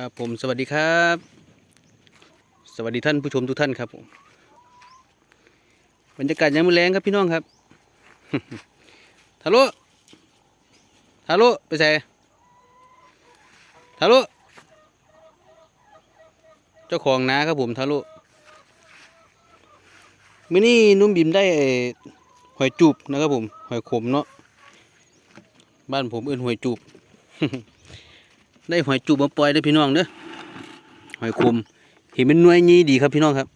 ครับผมสวัสดีครับ สวัสดีท่านผู้ชมทุกท่านครับผมบรรยากาศยามมื้อแรงครับพี่น้องครับทะลุทะลุไปใส่ทะลุเจ้าของนาครับผมทะลุมื้อนี้นุ่มบิมได้หอยจูบนะครับผมหอยขมเนาะบ้านผมเอื้นหอยจูบ ได้หอยจูบมาปล่อยได้พี่น้องเด้อหอยคมเห็นเป็นหน่วยยีดีครับพี่น้องครับ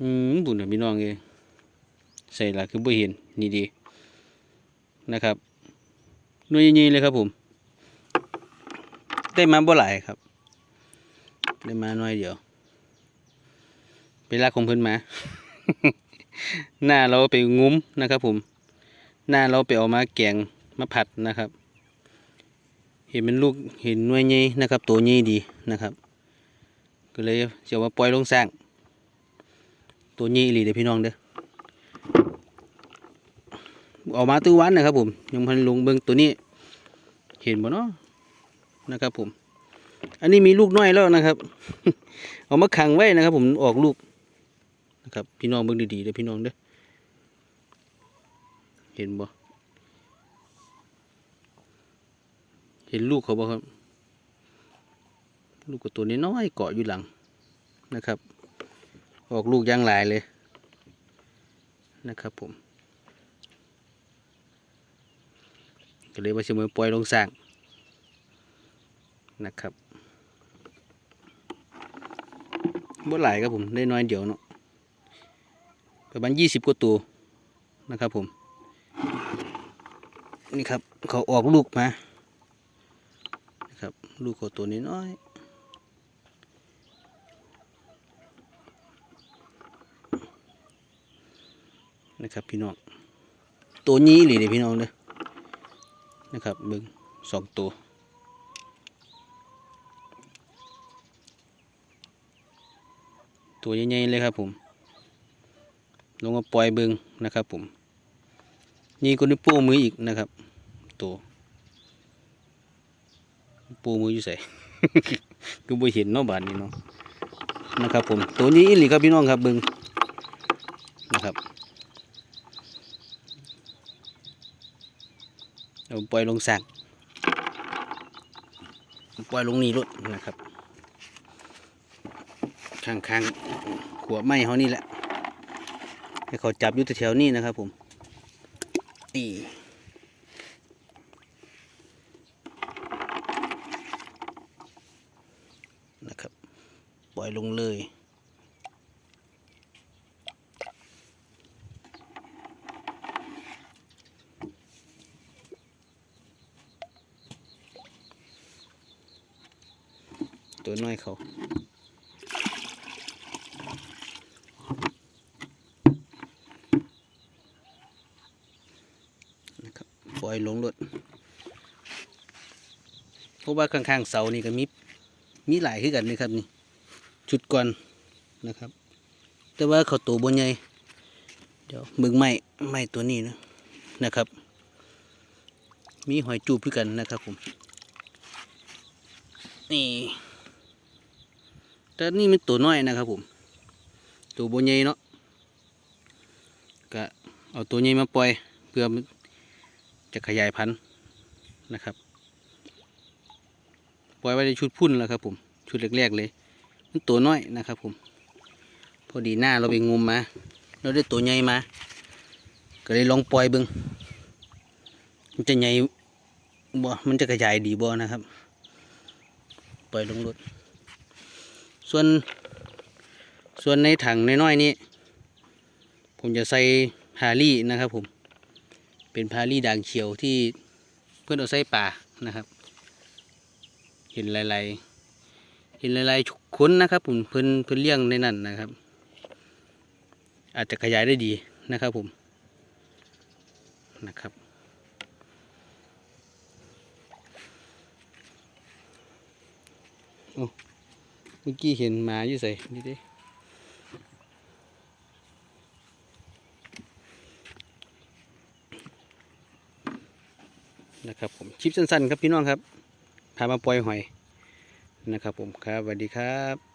อืมบุญนะพี่น้องเอยใส่ละคือบ่เห็นนี่ดีนะครับหน่วยยีเลยครับผม ได้มาบ่หลายครับ ได้มาหน่อยเดียวไปลากของเพิ่นมา หน้าเราไปงุ้มนะครับผม หน้าเราไปเอามาแกงมาผัดนะครับ ห็นเป็นลูกเห็นหน่วยใหญ่นะครับ ตัวใหญ่ดีนะครับ ก็เลยจะเอามาปล่อยลงแสงตัวใหญ่อีหลีเด้พี่น้องเด้อออกมาตู้วันนะครับ ผมยังพันลงเบิ่งตัวนี้ เห็นบ่เนาะนะครับ ผม อันนี้มีลูกน้อยแล้วนะครับเอามาขังไว้นะครับ ผมออกลูกนะครับ พี่น้องเบิ่งดีๆเด้อพี่น้องเด้อเห็นบ่ ห็นลูกเขาบ่ครับ ลูกกับตัวน้อยเกาะอยู่หลังนะครับ ออกลูกย่างหลายเลยนะครับผมก็เลยว่าจะมาปล่อยลงสร้างนะครับบ่หลายครับผมได้น้อยเดียวเนาะประมาณยี่สิบกว่าตัวนะครับผม นี่ครับ เขาออกลูกมา ลูกเขาตัวนี้น้อยนะครับพี่น้องตัวนี้เลยเด้อพี่น้องเด้อนะครับเบิ้งสองตัวตัวใหญ่ๆเลยครับผม ลงมาปล่อยเบิ้งนะครับผม นี่ก็นิ้วโป้งมืออีกนะครับ ตัว ปูมืออยู่ใส่ก็บ่เห็นเนาะบาดนี้เนาะนะครับ ผมตัวนี้อีหลีครับพี่น้องครับบิ่งนะครับเอาปล่อยลงสากปล่อยลงนี่รถนะครับ ข้างๆขัวไม้เขานี่แหละให้เขาจับอยู่แถวๆนี้นะครับผมนี่ นะครับ ปล่อยลงเลยตัวน้อยเขานะครับปล่อยลงรถเพราะว่าข้างๆเสานี่ก็มี มีหลายขึ้นกันนะครับนี่ ชุดก่อนนะครับ แต่ว่าเขาตัวบนใหญ่เดี๋ยวมึงไม้ไม้ตัวนี้นะนะครับ มีหอยจูบด้วยกันนะครับผมนี่แต่นี่มันตัวน้อยนะครับผม ตัวบนใหญ่เนาะก็เอาตัวใหญ่มาปล่อยเพื่อจะขยายพันธุ์นะครับ ปล่อยไว้ในชุดพุ่นแล้วครับผม ชุดแรกๆเลย มันตัวน้อยนะครับผมพอดีหน้าเราไปงมมาเราได้ตัวใหญ่มา ก็เลยลองปล่อยบิงมันจะใหญ่บ่มันจะกระจายดีบ่นะครับ ปล่อยลงรถส่วน ส่วนในถังน้อยๆนี้ผมจะใส่พาลี่นะครับผม เป็นพาลี่ด่างเขียวที่เพื่อนเอาใส่ป่านะครับ เห็นหลาย ๆ เห็นหลายๆคนนะครับผมเพิ่นเพิ่นเลี้ยงในนั้นนะครับ อาจจะขยายได้ดีนะครับผมนะครับโอ้เมื่อกี้เห็นหมาอยู่ใส่นี่ด้นะครับผมคลิปสั้นๆ ครับพี่น้องครับพามาปล่อยหอย นะครับผมครับสวัสดีครับ